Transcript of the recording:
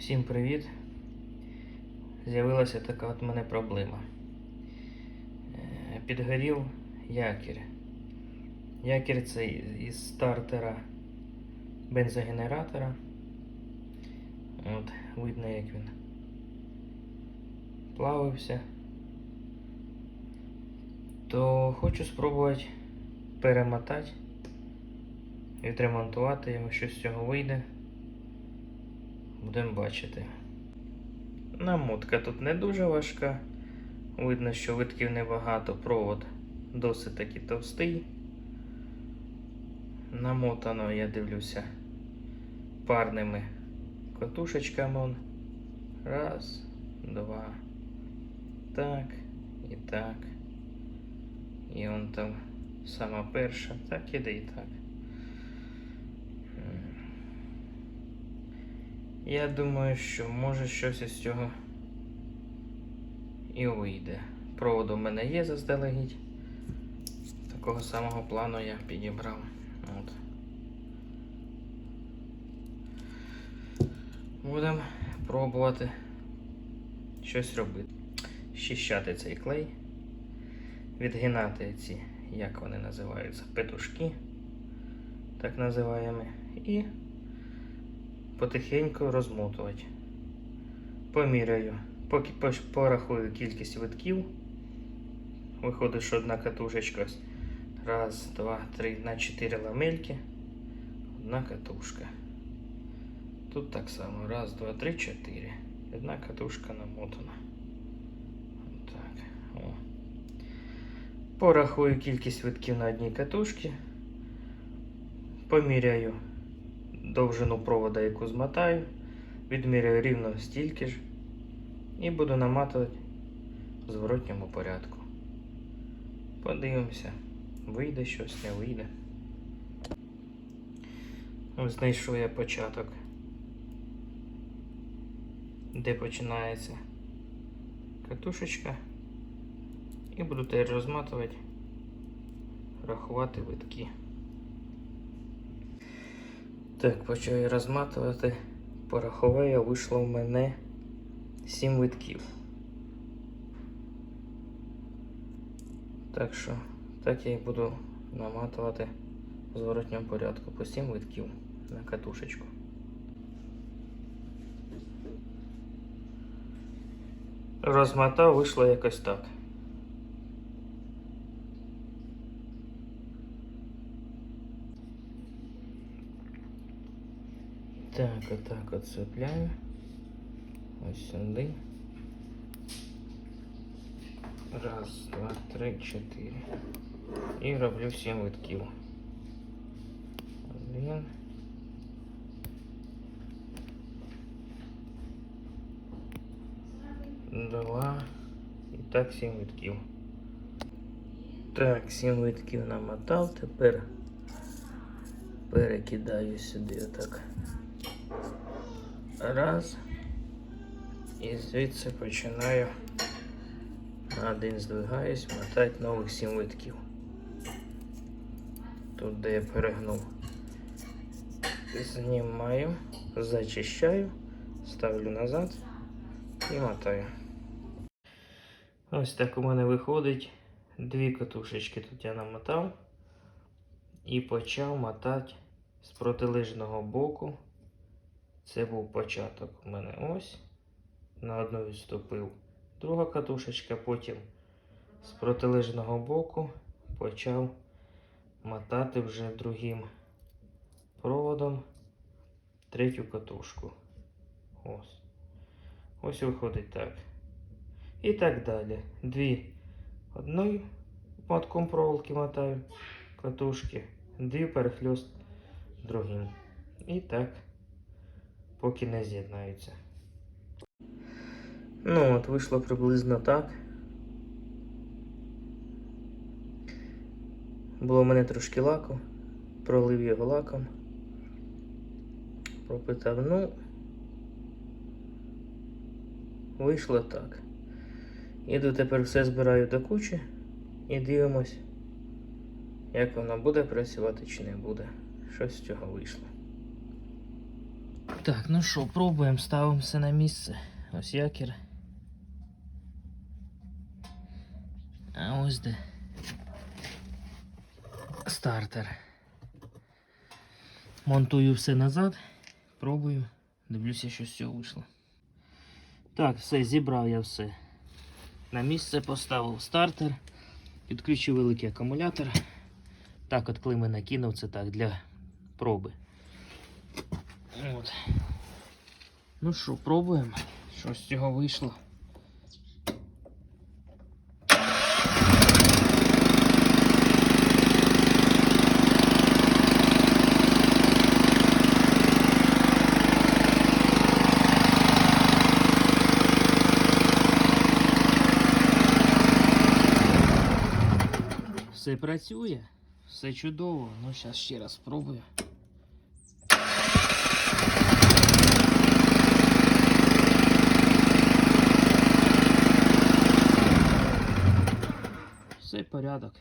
Всім привіт! З'явилася така от мене проблема. Е, Підгорів якір. Якір цей із стартера бензогенератора. От, видно, як він плавився. То хочу спробувати перемотати, відремонтувати його, що з цього вийде. Будемо бачити. Намотка тут не дуже важка. Видно, що витків небагато, провод досить таки товстий. Намотано, я дивлюся, парними катушечками. Раз, два. Так, і так. І он там сама перша. Так іде і так. Я думаю, що може щось із цього і вийде. Провод у мене є заздалегідь. Такого самого плану я підібрав. От. Будемо пробувати щось робити. Щищати цей клей, відгинати ці, як вони називаються, петушки, так називаємо, і потихеньку розмотувати. Поміряю, поки порахую кількість витків. Виходить, що одна катушечка. Раз, два, три, на чотири ламельки. Одна катушка. Тут так само. Раз, два, три, чотири. Одна катушка намотана. Так. О. Порахую кількість витків на одній катушці. Поміряю довжину провода, яку змотаю, відміряю рівно стільки ж і буду наматувати в зворотньому порядку. Подивимося, вийде щось, не вийде. Знайшов я початок, де починається катушечка, і буду тепер розматувати, рахувати витки. Так, почав я розматувати. Порахуваю, вийшло в мене 7 витків. Так що, так я і буду наматувати в зворотньому порядку по 7 витків на катушечку. Розмотав, вийшло якось так. Так, отак от цепляю. Ось сюди. Раз, два, три, чотири. І роблю сім витків. Один. Два. І так сім витків. Так, сім витків намотав. Тепер перекидаю сюди отак. Раз. І звідси починаю на один здвигаюсь, мотати нових сім витків. Тут, де я перегнув. Знімаю, зачищаю, ставлю назад і мотаю. Ось так у мене виходить. Дві катушечки тут я намотав і почав мотати з протилежного боку. Це був початок у мене ось. На одну відступив друга катушечка, потім з протилежного боку почав мотати вже другим проводом третю катушку. Ось. Ось виходить так. І так далі. Дві одною мотком проволоки мотаю катушки, дві перехльост другим. І так, поки не з'єднаються. Ну от, вийшло приблизно так. Було в мене трошки лаку, пролив його лаком. Пропитав, ну, вийшло так. Іду тепер все збираю до кучі і дивимось, як воно буде працювати чи не буде. Що з цього вийшло. Так, ну що, пробуємо, ставимо все на місце. Ось якір. А ось де. Стартер. Монтую все назад. Пробую. Дивлюся, що з цього вийшло. Так, все, зібрав я все. На місце поставив стартер. Підключив великий акумулятор. Так, от коли мене кинув, це так для проби. От. Ну що, пробуємо. Що з цього вийшло? Все працює, все чудово. Ну, зараз ще раз спробую. Все порядок.